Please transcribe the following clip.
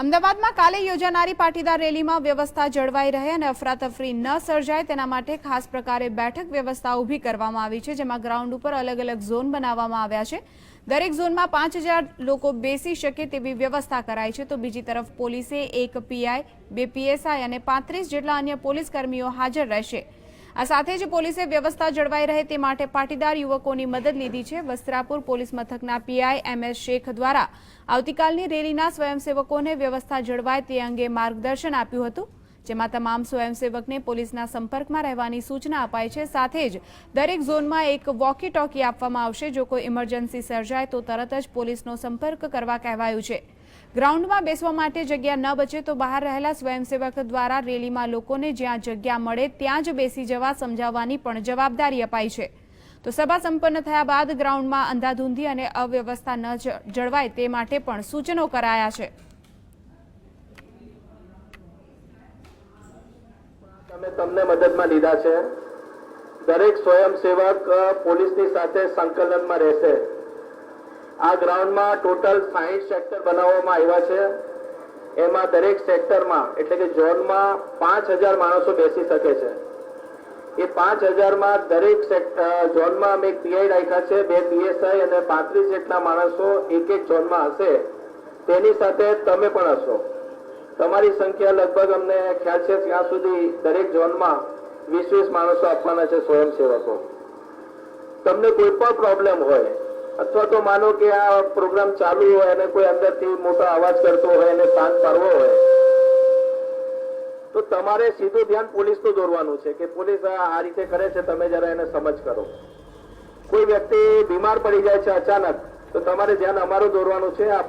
અમદાવાદમાં કાલે યોજાનારી પાટીદાર રેલીમાં વ્યવસ્થા જળવાઈ રહે અને અફરાતફરી ન સર્જાય તેના માટે ખાસ પ્રકારે બેઠક વ્યવસ્થા ઊભી કરવામાં આવી છે, જેમાં ગ્રાઉન્ડ ઉપર અલગ અલગ ઝોન બનાવવામાં આવ્યા છે. દરેક ઝોનમાં પાંચ લોકો બેસી શકે તેવી વ્યવસ્થા કરાઈ છે. તો બીજી તરફ પોલીસે એક પીઆઈ, બે પીએસઆઈ અને પાંત્રીસ જેટલા અન્ય પોલીસ કર્મીઓ હાજર રહેશે. આ સાથે જ પોલીસે વ્યવસ્થા જળવાઈ રહે તે માટે પાટીદાર યુવકોની મદદ લીધી છે. વસ્ત્રાપુર પોલીસ મથકના પીઆઈ એમ એસ શેખ દ્વારા આવતીકાલની રેલીના સ્વયંસેવકોને વ્યવસ્થા જળવાય તે અંગે માર્ગદર્શન આપ્યું હતું, જેમાં તમામ સ્વયંસેવકને પોલીસના સંપર્કમાં રહેવાની સૂચના અપાઈ છે. સાથે જ દરેક ઝોનમાં એક વોકી ટોકી આપવામાં આવશે. જો કોઈ ઇમરજન્સી સર્જાય તો તરત જ પોલીસનો સંપર્ક કરવા કહેવાયું છે. ગ્રાઉન્ડમાં બેસવા માટે જગ્યા ન બચે તો બહાર રહેલા સ્વયંસેવક દ્વારા રેલીમાં લોકોને જ્યાં જગ્યા મળે ત્યાં જ બેસી જવા સમજાવવાની પણ જવાબદારી અપાઈ છે. તો સભા સંપન્ન થયા બાદ ગ્રાઉન્ડમાં અંધાધૂંધી અને અવ્યવસ્થા ન જળવાય તે માટે પણ સૂચનો કરાયા છે. અમે તમને મદદમાં લીધા છે. દરેક સ્વયંસેવક પોલીસની સાથે સંકલનમાં રહેશે. આ ગ્રાઉન્ડમાં ટોટલ સાહીઠ સેક્ટર બનાવવામાં આવ્યા છે. એમાં દરેક સેક્ટરમાં, એટલે કે ઝોનમાં, પાંચ હજાર માણસો બેસી શકે છે. એ પાંચ હજારમાં દરેક ઝોનમાં અમે એક પીઆઈ રાખ્યા છે, બે પીએસઆઈ અને પાંત્રીસ જેટલા માણસો એક એક ઝોનમાં હશે. તેની સાથે તમે પણ હશો. તમારી સંખ્યા લગભગ અમને ખ્યાલ છે, ત્યાં સુધી દરેક ઝોનમાં વીસ વીસ માણસો આપવાના છે સ્વયંસેવકો. તમને કોઈ પણ પ્રોબ્લેમ હોય અથવા તો માનો કે આ પ્રોગ્રામ ચાલુ હોય અને કોઈ અંદરથી મોટો અવાજ કરતો હોય અને શાંત પાડવો હોય, તો તમારે સીધું ધ્યાન પોલીસનું દોરવાનું છે કે પોલીસ આ રીતે કરે છે, તમે જરા એને સમજ કરો. કોઈ વ્યક્તિ બીમાર પડી જાય છે અચાનક, તો તમારે ધ્યાન અમારું દોરવાનું છે.